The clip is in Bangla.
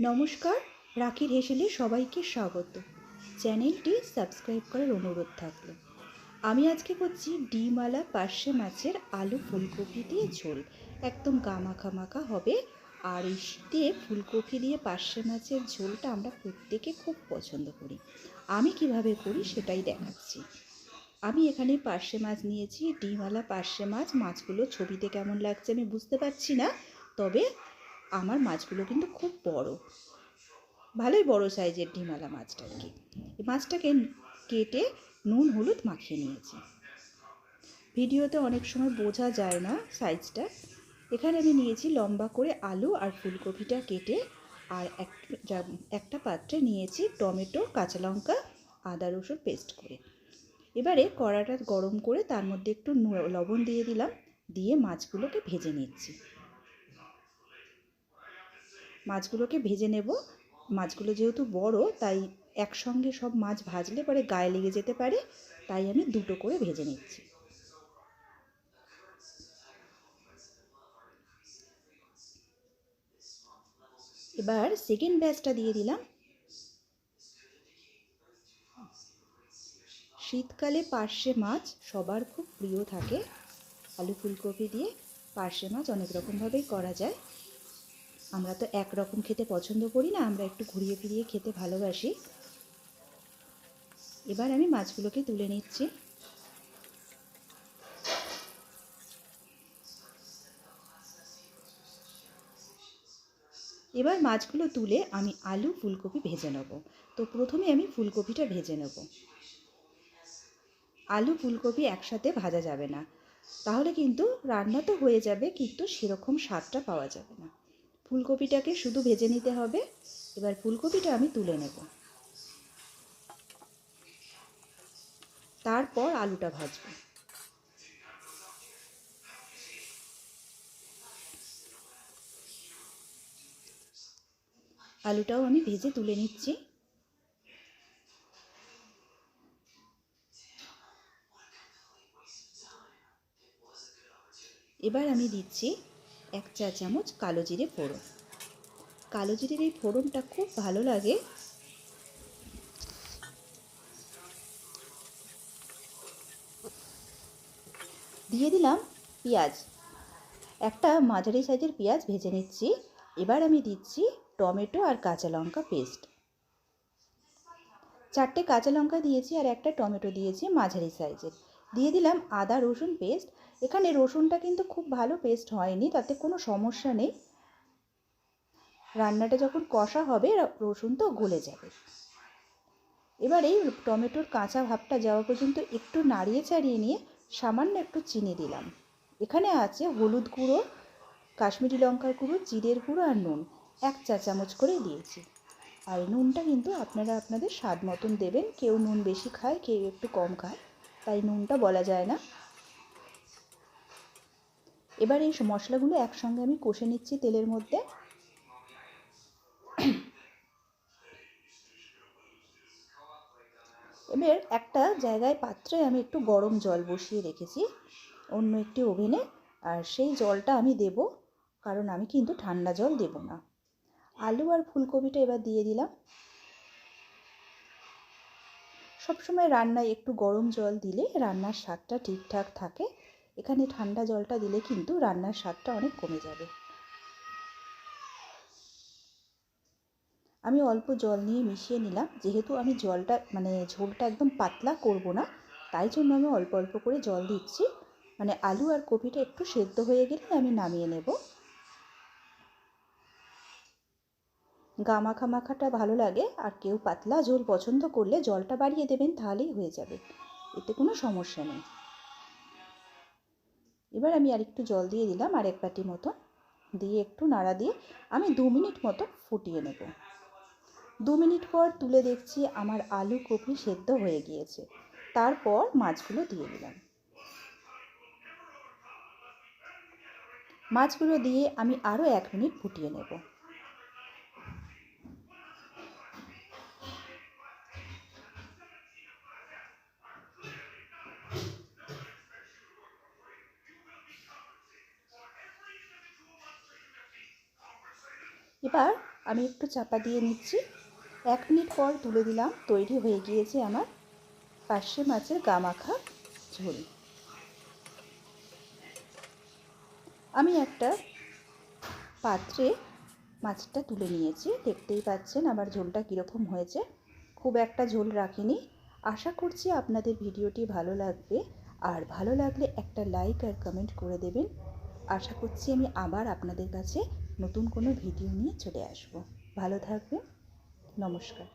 নমস্কার, রাখির হেসেলে সবাইকে স্বাগত। চ্যানেলটি সাবস্ক্রাইব করার অনুরোধ থাকল। আমি আজকে করছি ডিমালা পার্শে মাছের আলু ফুলকপি দিয়ে ঝোল। একদম গামাখা মাখা হবে। আর এই শীতে ফুলকপি দিয়ে পার্শে মাছের ঝোলটা আমরা প্রত্যেকে খুব পছন্দ করি। আমি কীভাবে করি সেটাই দেখাচ্ছি। আমি এখানে পার্শে মাছ নিয়েছি। ডিমালা পার্শে মাছ, মাছগুলো ছবিতে কেমন লাগছে আমি বুঝতে পারছি না। তবে আমার মাছগুলো কিন্তু খুব বড়। ভালোই বড় সাইজের ডিমালা মাছটা আর কি। মাছটাকে কেটে নুন, হলুদ মাখিয়ে নিয়েছি। ভিডিওতে অনেক সময় বোঝা যায় না সাইজটা। এখানে আমি নিয়েছি লম্বা করে আলু আর ফুলকপিটা কেটে আর একটা পাত্রে নিয়েছি টমেটো, কাঁচা লঙ্কা, আদা, রসুন পেস্ট করে। এবারে কড়াটা গরম করে তার মধ্যে একটু লবণ দিয়ে দিলাম। দিয়ে মাছগুলোকে ভেজে নিচ্ছি। মাছগুলোকে ভেজে নেব। মাছগুলো যেহেতু বড়, তাই একসঙ্গে সব মাছ ভাজলে পরে গায়ে লেগে যেতে পারে, তাই আমি দুটো করে ভেজে নিচ্ছি। এবার সেকেন্ড ব্যাচটা দিয়ে দিলাম। শীতকালে পার্শে মাছ সবার খুব প্রিয় থাকে। আলু ফুলকপি দিয়ে পার্শে মাছ অনেক রকমভাবেই করা যায়। আমরা তো একরকম খেতে পছন্দ করি না, আমরা একটু ঘুরিয়ে ফিরিয়ে খেতে ভালোবাসি। এবার আমি মাছগুলোকে তুলে নিচ্ছি। এবার মাছগুলো তুলে আমি আলু ফুলকপি ভেজে নেব। তো প্রথমে আমি ফুলকপিটা ভেজে নেব। আলু ফুলকপি একসাথে ভাজা যাবে না। তাহলে কিন্তু রান্না তো হয়ে যাবে, কিন্তু সেরকম স্বাদটা পাওয়া যাবে না। ফুলকপিটাকে শুধু ভেজে নিতে হবে। এবার ফুলকপিটা আমি তুলে নেব। তারপর আলুটা ভাজবো। আলুটাও আমি ভেজে তুলে নিচ্ছি। এবার আমি দিচ্ছি এক চা চামচ কালো জিরে ফোড়ন। কালো জিরের এই ফোড়নটা খুব ভালো লাগে। দিয়ে দিলাম পেঁয়াজ। একটা মাঝারি সাইজের পেঁয়াজ ভেজে নিচ্ছি। এবার আমি দিচ্ছি টমেটো আর কাঁচা লঙ্কা পেস্ট। চারটে কাঁচা লঙ্কা দিয়েছি আর একটা টমেটো দিয়েছি মাঝারি সাইজের। দিয়ে দিলাম আদা, রসুন পেস্ট এখানে রসুনটা কিন্তু খুব ভালো পেস্ট হয়নি, তাতে কোনো সমস্যা নেই। রান্নাটা যখন কষা হবে, রসুন তো গলে যাবে। এবার এই টমেটোর কাঁচা ভাবটা যাওয়া পর্যন্ত একটু নাড়িয়ে চাড়িয়ে নিয়ে সামান্য একটু চিনি দিলাম। এখানে আছে হলুদ গুঁড়ো, কাশ্মীরি লঙ্কার গুঁড়ো, জিরের গুঁড়ো আর নুন। এক চা চামচ করে দিয়েছি। আর নুনটা কিন্তু আপনারা আপনাদের স্বাদ মতন দেবেন। কেউ নুন বেশি খায়, কেউ একটু কম খায়। তাই নুনটা বলা যায় না। এবার এই মশলাগুলো একসঙ্গে আমি কষে নিচ্ছি তেলের মধ্যে। এবার একটা জায়গায় পাত্রে আমি একটু গরম জল বসিয়ে রেখেছি, অন্য একটি ওভেনে, আর সেই জলটা আমি দেব, কারণ আমি কিন্তু ঠান্ডা জল দেব না। আলু আর ফুলকপিটা এবার দিয়ে দিলাম। সবসময় রান্নায় একটু গরম জল দিলে রান্নার স্বাদটা ঠিকঠাক থাকে। এখানে ঠান্ডা জলটা দিলে কিন্তু রান্নার স্বাদটা অনেক কমে যাবে। আমি অল্প জল নিয়ে মিশিয়ে নিলাম। যেহেতু আমি জলটা মানে ঝোলটা একদম পাতলা করব না, তাই জন্য আমি অল্প অল্প করে জল দিচ্ছি। মানে আলু আর কপিটা একটু সেদ্ধ হয়ে গেলে আমি নামিয়ে নেব। গামাখা মাখাটা ভালো লাগে, আর কেউ পাতলা ঝোল পছন্দ করলে জলটা বাড়িয়ে দেবেন তাহলেই হয়ে যাবে। এতে কোনো সমস্যা নেই। এবার আমি আর একটু জল দিয়ে দিলাম, আর এক বাটি মতো। দিয়ে একটু নাড়া দিয়ে আমি দু মিনিট মতো ফুটিয়ে নেব। দু মিনিট পর তুলে দেখছি আমার আলু কপি সেদ্ধ হয়ে গিয়েছে। তারপর মাছগুলো দিয়ে দিলাম। মাছগুলো দিয়ে আমি আরও এক মিনিট ফুটিয়ে নেব। এবার আমি একটু চাপা দিয়ে নিচ্ছি। এক মিনিট পর তুলে দিলাম, তৈরি হয়ে গিয়েছে আমার পার্শে মাছের গামাখা ঝোল। আমি একটা পাত্রে মাছটা তুলে নিয়েছি। দেখতেই পাচ্ছেন আমার ঝোলটা কীরকম হয়েছে। খুব একটা ঝোল রাখিনি। আশা করছি আপনাদের ভিডিওটি ভালো লাগবে। আর ভালো লাগলে একটা লাইক আর কমেন্ট করে দেবেন। আশা করছি আমি আবার আপনাদের কাছে নতুন কোনো ভিডিও নিয়ে চলে আসব। ভালো থাকবেন নমস্কার।